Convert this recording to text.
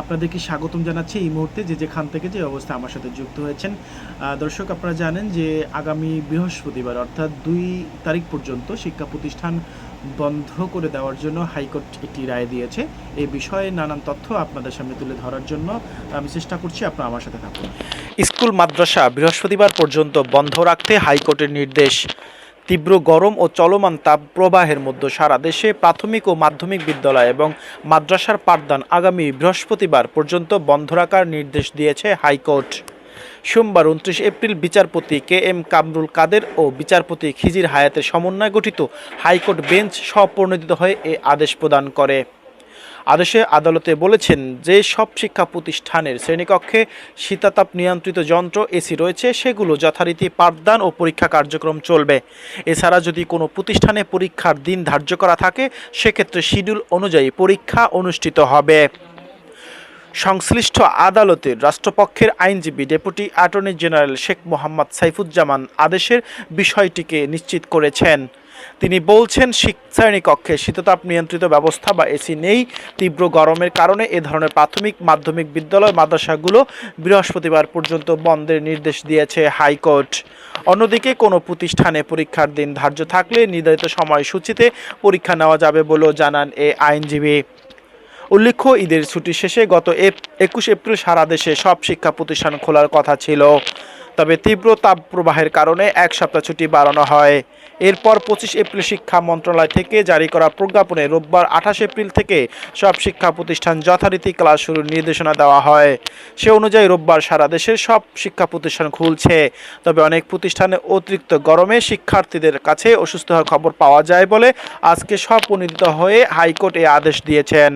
আপনাদেরকে স্বাগতম জানাচ্ছি এই মুহূর্তে যে যেখান থেকে যে অবস্থা আমার সাথে যুক্ত হয়েছেন। দর্শক, আপনারা জানেন যে আগামী বৃহস্পতিবার, অর্থাৎ দুই তারিখ পর্যন্ত শিক্ষা প্রতিষ্ঠান বন্ধ করে দেওয়ার জন্য হাইকোর্ট একটি রায় দিয়েছে। এই বিষয়ে নানান তথ্য আপনাদের সামনে তুলে ধরার জন্য আমি চেষ্টা করছি আপনারা আমার সাথে থাকুন। স্কুল, মাদ্রাসা বৃহস্পতিবার পর্যন্ত বন্ধ রাখতে হাইকোর্টের নির্দেশ। তীব্র গরম ও চলমান তাপ প্রবাহের মধ্যে সারা দেশে প্রাথমিক ও মাধ্যমিক বিদ্যালয় এবং মাদ্রাসার পাঠদান আগামী বৃহস্পতিবার পর্যন্ত বন্ধ রাখার নির্দেশ দিয়েছে হাইকোর্ট। সোমবার উনত্রিশ এপ্রিল বিচারপতি কে এম কামরুল কাদের ও বিচারপতি খিজির হায়াতের সমন্বয়ে গঠিত হাইকোর্ট বেঞ্চ সপ্রণোদিত হয়ে এ আদেশ প্রদান করে। আদেশে আদালতে বলেছেন যে সব শিক্ষা প্রতিষ্ঠানের শ্রেণীকক্ষে শীতাতাপ নিয়ন্ত্রিত যন্ত্র, এসি রয়েছে, সেগুলো যথারীতি পাঠদান ও পরীক্ষা কার্যক্রম চলবে। এছাড়া যদি কোনো প্রতিষ্ঠানে পরীক্ষার দিন ধার্য করা থাকে, সেক্ষেত্রে শিডিউল অনুযায়ী পরীক্ষা অনুষ্ঠিত হবে। সংশ্লিষ্ট আদালতের রাষ্ট্রপক্ষের আইনজীবী deputy attorney general Sheikh Mohammad Saifuzzaman আদেশের বিষয়টিকে নিশ্চিত করেছেন। তিনি বলছেন শিক- শ্রেণীকক্ষে শীততাপ নিয়ন্ত্রিত ব্যবস্থা বা এসি নেই। তীব্র গরমের কারণে এ ধরনের প্রাথমিক মাধ্যমিক বিদ্যালয়, মাদ্রাসাগুলো বৃহস্পতিবার পর্যন্ত বন্ধের নির্দেশ দিয়েছে হাইকোর্ট। অন্যদিকে কোনো প্রতিষ্ঠানে পরীক্ষার দিন ধার্য থাকলে নির্ধারিত সময়সূচিতে পরীক্ষা নেওয়া যাবে বলেও জানান এ আইনজীবী। উল্লেখ্য, ঈদের ছুটি শেষে গত একুশ এপ্রিল সারা দেশে সব শিক্ষা প্রতিষ্ঠান খোলার কথা ছিল। তবে তীব্র তাপ প্রবাহের কারণে এক সপ্তাহ ছুটি বাড়ানো হয়। এরপর পঁচিশ এপ্রিল শিক্ষা মন্ত্রণালয় থেকে জারি করা প্রজ্ঞাপনে রোববার আঠাশ এপ্রিল থেকে সব শিক্ষা প্রতিষ্ঠান যথারীতি ক্লাস শুরুর নির্দেশনা দেওয়া হয়। সে অনুযায়ী রোববার সারা দেশের সব শিক্ষা প্রতিষ্ঠান খুলছে। তবে অনেক প্রতিষ্ঠানে অতিরিক্ত গরমে শিক্ষার্থীদের কাছে অসুস্থ হওয়ার খবর পাওয়া যায় বলে আজকে স্বপনিত হয়ে হাইকোর্ট এ আদেশ দিয়েছেন।